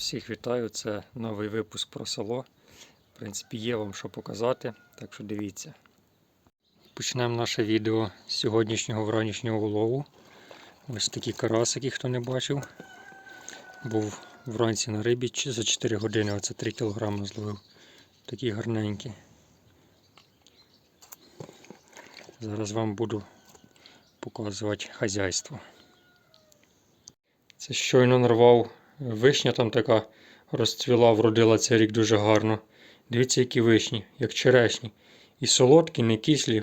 Всіх вітаю, це новий випуск про село. В принципі, є вам що показати, так що дивіться. Почнемо наше відео з сьогоднішнього вранішнього улову. Ось такі карасики, хто не бачив. Був вранці на рибі за 4 години, оце 3 кг зловив. Такі гарненькі. Зараз вам буду показувати хазяйство. Це щойно нарвав вишня там така розцвіла, вродила цей рік дуже гарно. Дивіться, які вишні, як черешні. І солодкі, не кислі.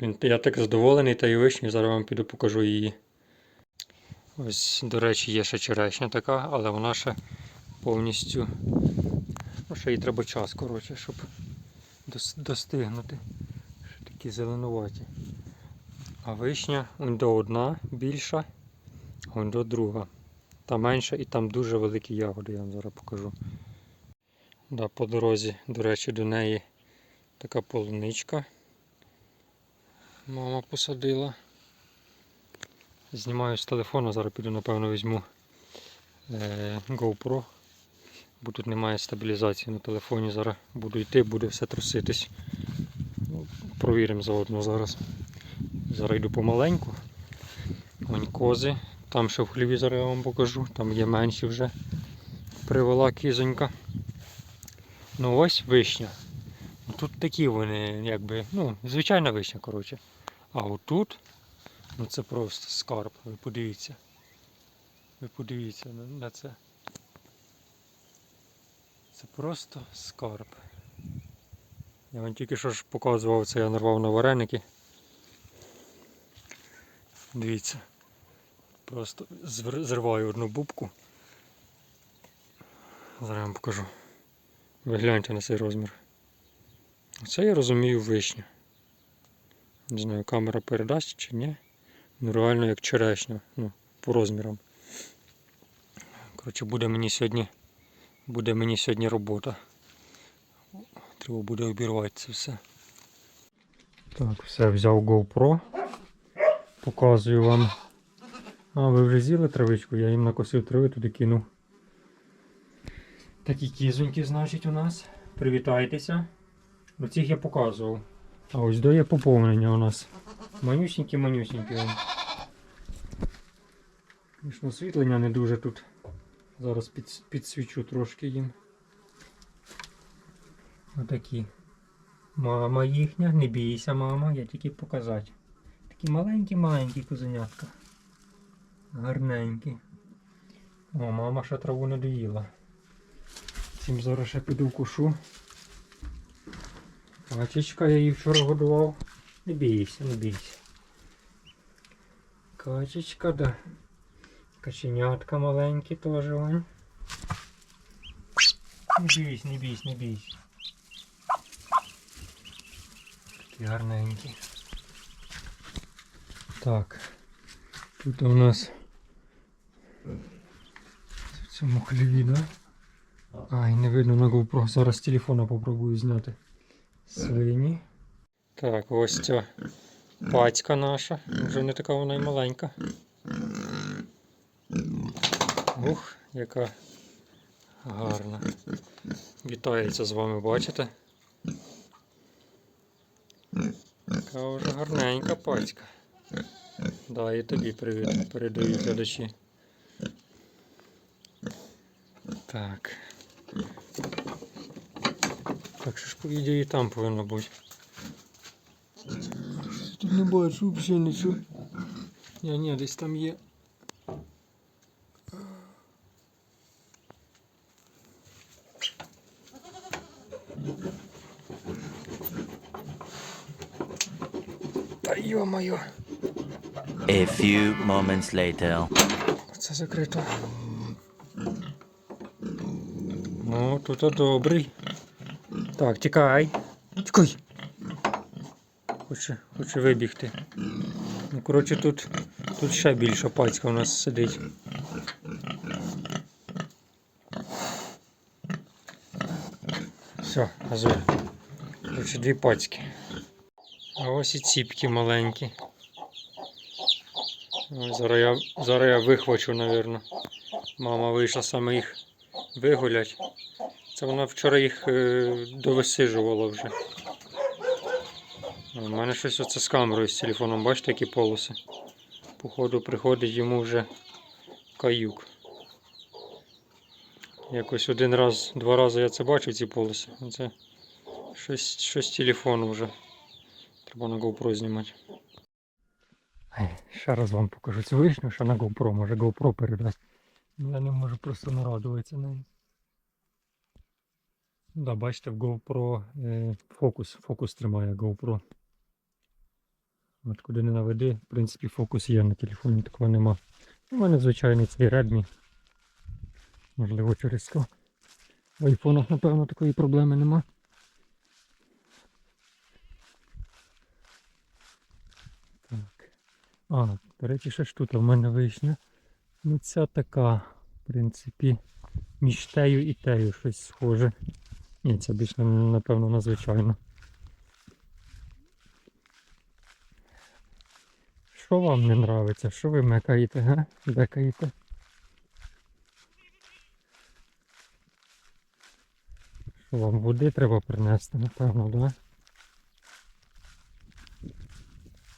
Блін, я так задоволений тією вишні, зараз вам піду покажу її. Ось, до речі, є ще черешня така, але вона ще повністю. Ну, ще їй треба час, коротше, щоб достигнути. Ще такі зеленуваті. А вишня до одна більша, он до друга. Та менша і там дуже великі ягоди, я вам зараз покажу. Да, по дорозі, до речі, до неї така полуничка. Мама посадила. Знімаю з телефону, зараз піду, напевно, візьму е, GoPro. Бо тут немає стабілізації на телефоні. Зараз буду йти, буде все труситись. Ну, провіримо заодно зараз. Зараз йду помаленьку. Вон кози. Там ще в хліві я вам покажу, там є менші вже. Привела кізонька. Ну ось вишня. Тут такі вони, якби, ну, звичайна вишня, коротше. А отут, ну це просто скарб. Ви подивіться. Ви подивіться на це. Це просто скарб. Я вам тільки що ж показував, це я нарвав на вареники. Дивіться. Просто зриваю одну бубку. Зараз вам покажу. Ви гляньте на цей розмір. Це я розумію вишня. Не знаю, камера передасть чи ні. Ну реально як черешня. Ну, по розмірам. Коротше, буде мені сьогодні. Буде мені сьогодні робота. Треба буде обірвати це все. Так, все, взяв GoPro. Показую вам. А, ви вже з'їли травичку, я їм накосив трави, туди кинув. Такі кізоньки, значить, у нас. Привітайтеся. Оцих я показував. А ось до є поповнення у нас. Манюсінькі, манюсінькі. Звісно, освітлення не дуже тут. Зараз під, підсвічу трошки їм. Отакі. Мама їхня, не бійся, мама, я тільки показати. Такі маленькі-маленькі козенятка. Гарненькі. О, мама ще траву не доїла. Цим зараз ще піду вкушу. Качечка, я її вчора годував. Не бійся, не бійся. Качечка, да. Каченятка маленькі теж вон. Не бійся, не бійся, не бійся. Такі гарненькі. Так. Тут у нас цьому хліві, да? Ай, не видно на GoPro. Зараз з телефона попробую зняти. Свині. Так, ось ця пацька наша. Вже не така вона й маленька. Ух, яка гарна. Вітається з вами, бачите? Така вже гарненька пацька. Да, і тобі привіт передають глядачі. Так. Так що ж по ідеї там повинно бути. Тут не бачу взагалі нічого. Ні, ні, десь там є. Та йо-моє. A few moments later. Це закрито. Ну, тут добрий. Так, тікай. Тікай. Хоче, хоче вибігти. Ну, коротше, тут, тут ще більша пацька у нас сидить. Все, газуй. Коротше, дві пацьки. А ось і ціпки маленькі. Зараз я, зараз я вихвачу, напевно. Мама вийшла саме їх вигулять. Це вона вчора їх е, довисижувала вже. У мене щось оце з камерою з телефоном, бачите, які полоси. Походу приходить йому вже каюк. Якось один раз, два рази я це бачив, ці полоси. Це щось, щось з телефону вже. Треба на GoPro знімати. Ще раз вам покажу цю вишню, що на GoPro, може GoPro передасть. Я не можу просто нарадуватися нею. Да, бачите, в GoPro е, фокус, фокус тримає GoPro. От куди не наведи, в принципі, фокус є на телефоні, такого нема. У мене звичайний цей Redmi. Можливо, через то. В айфонах, напевно, такої проблеми нема. Так. А, до речі, ще ж тут в мене вишня. Ну ця така, в принципі, між тею і тею щось схоже. Ні, це більш напевно надзвичайно. Що вам не нравиться? Що ви мекаєте, га? Бекаєте? Що вам води треба принести, напевно, да?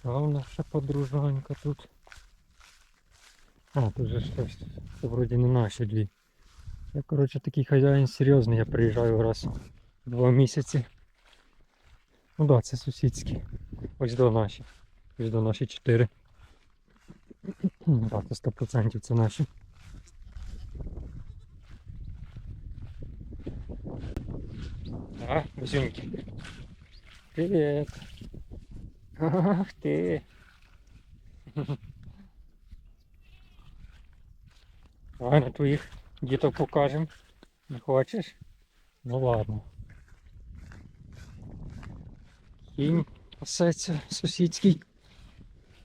А у нас ще подружанька тут. А, тут же щось. Це вроді не наші дві. Я, коротше, такий хазяїн серйозний, я приїжджаю раз в два місяці. Ну так, да, це сусідські. Ось до наші. Ось до наші чотири. Так, це 100% це наші. А, бузюньки. Привіт. Ах ти. На твоїх діток покажем. Не хочеш? Ну ладно. Кінь пасеться сусідський.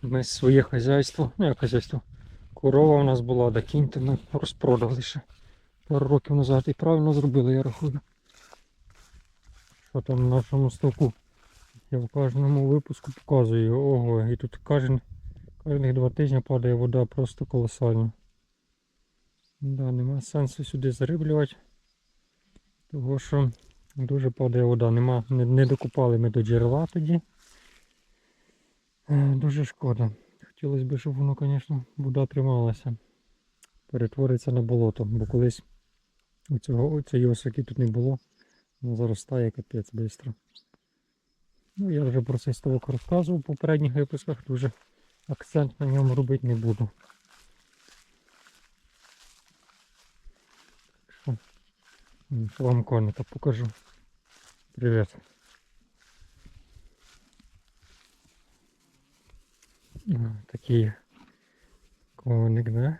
Ми своє хазяйство. Ну як хазяйство. Корова у нас була, да кінь то ми розпродали ще пару років назад. І правильно зробили, я рахую. Що там на нашому стоку. Я в кожному випуску показую. Ого, і тут кожен, кожних два тижні падає вода просто колосально. Да, нема сенсу сюди зариблювати. Того що дуже падає вода. Нема, не, не докупали ми до джерела тоді. Е, Дуже шкода. Хотілося б, щоб воно, звісно, вода трималася. Перетвориться на болото, бо колись оцього, цієї осоки тут не було. Воно заростає капець швидко. Ну, я вже про цей ставок розказував в попередніх випусках, дуже акцент на ньому робити не буду. Так що, м, Вам коника покажу. Привіт. А, Такий коник, да?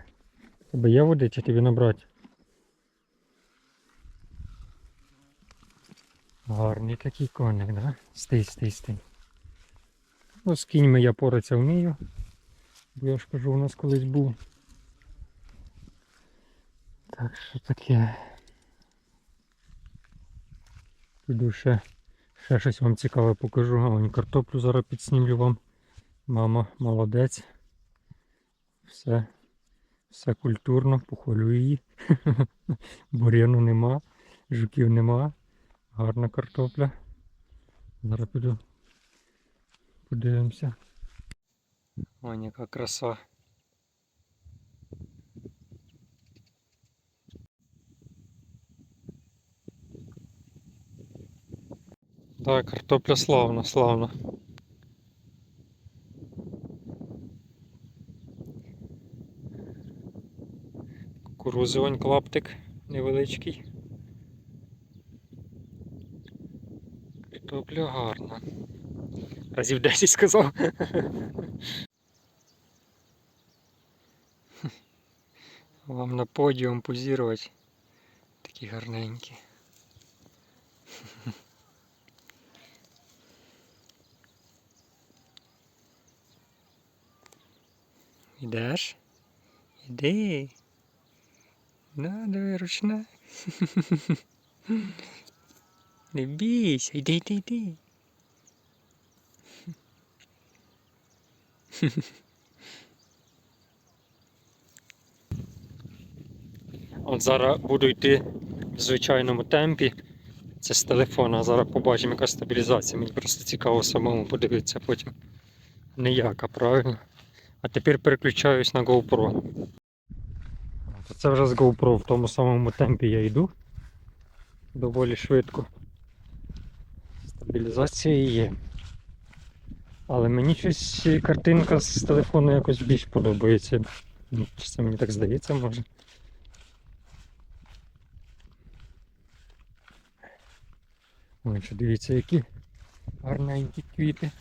Тебе є води чи тобі набрати? Гарний такий коник, да? Стій, стій, стій. Ну, з кіньми я поратися вмію. Бо я ж кажу, у нас колись був. Так що таке. Піду ще, ще щось вам цікаве покажу. А картоплю зараз підснімлю вам. Мама молодець. Все, все культурно, похвалю її. Бур'яну нема, жуків нема. Гарна картопля. Зараз піду. Подивимося. Ой, яка краса. Так, картопля славна, славна. Кукурузовань клаптик невеличкий. Картопля гарна. Разів 10 сказав. Вам на подіум позірувати. Такі гарненькі. Ідеш? Іди. На, диви, ручна. Не бійся, йди, йди, йди. От зараз буду йти в звичайному темпі. Це з телефона. Зараз побачимо, яка стабілізація. Мені просто цікаво самому подивитися потім. Ніяка, правильно? А тепер переключаюсь на GoPro. Це вже з GoPro в тому самому темпі я йду. Доволі швидко. Стабілізація є. Але мені щось картинка з телефону якось більш подобається. Ну, Чи це мені так здається, може. Ой, що дивіться, які гарненькі квіти.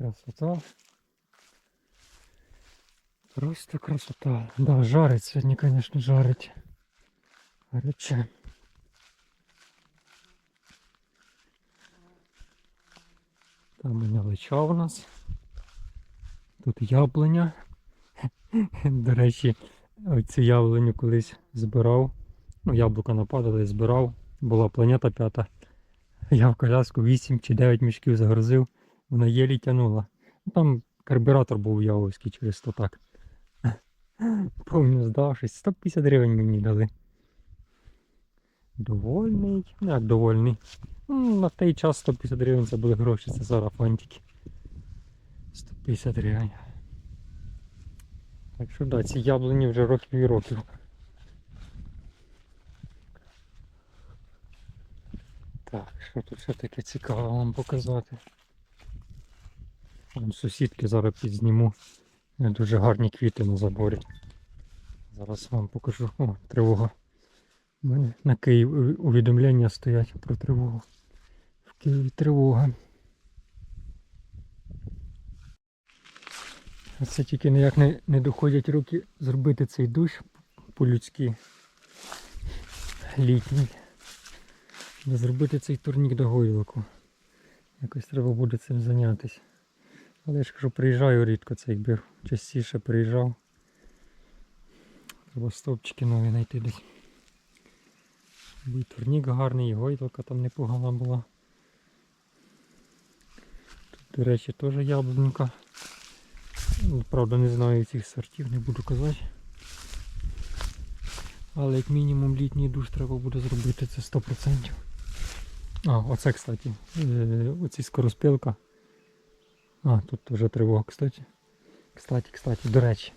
Красота. Просто красота. Да, жарить сьогодні, конечно, жарить. Гаряче. Там і лича у нас. Тут яблуня. До речі, цю яблуню колись збирав. Ну, яблука нападали, збирав. Була планета п'ята. Я в коляску 8 чи 9 мішків загрузив, вона єлі тянула. Ну, Там карбюратор був явовський через то так. Повністю здавшись, 150 гривень мені дали. Довольний. Ну, Як довольний. Ну, на той час 150 гривень це були гроші, це зараз фантики. 150 гривень. Так що да, ці яблуні вже років і років. Так, що тут ще таке цікаве вам показати? Сусідки зараз підзніму. Е, Дуже гарні квіти на заборі. Зараз вам покажу. О, тривога. У мене на Київ увідомлення стоять про тривогу. В Києві тривога. Це тільки ніяк не, не доходять руки зробити цей душ по-людськи літній. Зробити цей турнік до гойлоку. Якось треба буде цим зайнятися. Але я ж кажу, приїжджаю рідко, це якби частіше приїжджав. Треба стовпчики нові знайти десь. Був турнік гарний, і гойлока там непогана була. Тут, до речі, теж яблунька. Ну, Правда, не знаю цих сортів, не буду казати. Але як мінімум літній душ треба буде зробити, це 100%. А, оце, кстати, е, оці скороспілка. А, тут вже тривога, кстати. Кстати, кстати, до речі.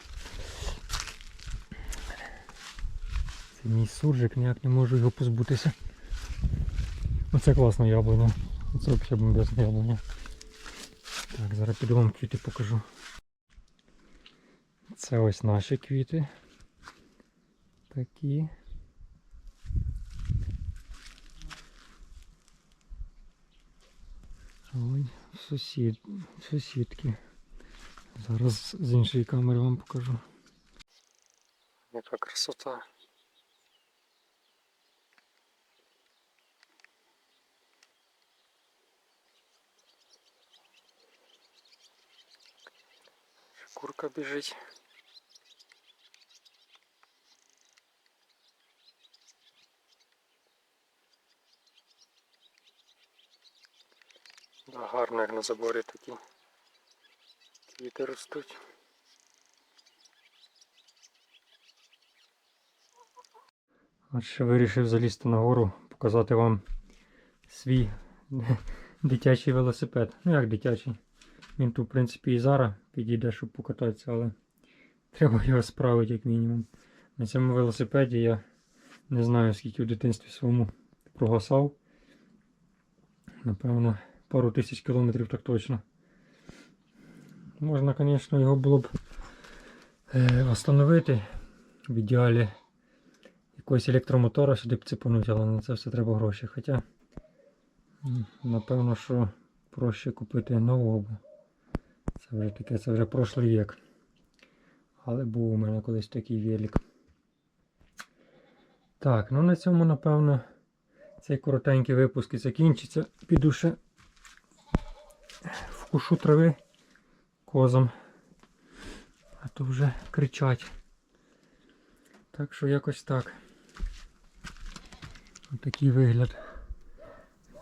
Це мій суржик, ніяк не можу його позбутися. Оце класна яблуня. Оце взагалі бомбезна яблуня. Так, зараз піду вам квіти покажу. Це ось наші квіти. Такі. Ой, сусід, сусідки. Зараз з іншої камери вам покажу. Яка красота. Курка біжить. Гарно, як на заборі такі квіти ростуть. От вирішив залізти на гору, показати вам свій дитячий велосипед. Ну як дитячий. Він тут, в принципі, і зараз підійде, щоб покататися, але треба його справити як мінімум. На цьому велосипеді я не знаю, скільки в дитинстві своєму прогасав. Напевно, пару тисяч кілометрів так точно. Можна, звісно, його було б е, встановити в ідеалі якогось електромотора сюди б цепануть, але на це все треба гроші. Хоча, напевно, що проще купити нового. Це вже таке, це вже прошлий вік. Але був у мене колись такий велик. Так, ну на цьому, напевно, цей коротенький випуск і закінчиться. Піду ще вкушу трави козам. А то вже кричать. Так що якось так. Отакий вигляд.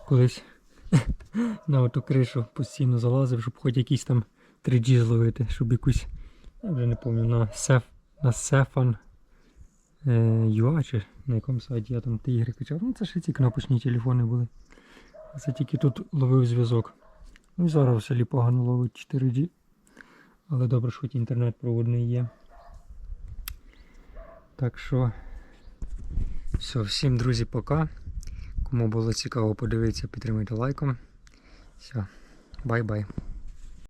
Колись на оту кришу постійно залазив, щоб хоч якийсь там 3G зловити, щоб якусь Я вже не пам'ятаю, на, сеф, на Сефан е, UA чи на якому сайті я там ті ігри качав. Ну це ще ці кнопочні телефони були. Це тільки тут ловив зв'язок. Ну і зараз в селі погано ловить 4G. Але добре, що хоч інтернет проводний є. Так що. Все, всім друзі, пока. Кому було цікаво подивитися, підтримайте лайком. Все, бай-бай.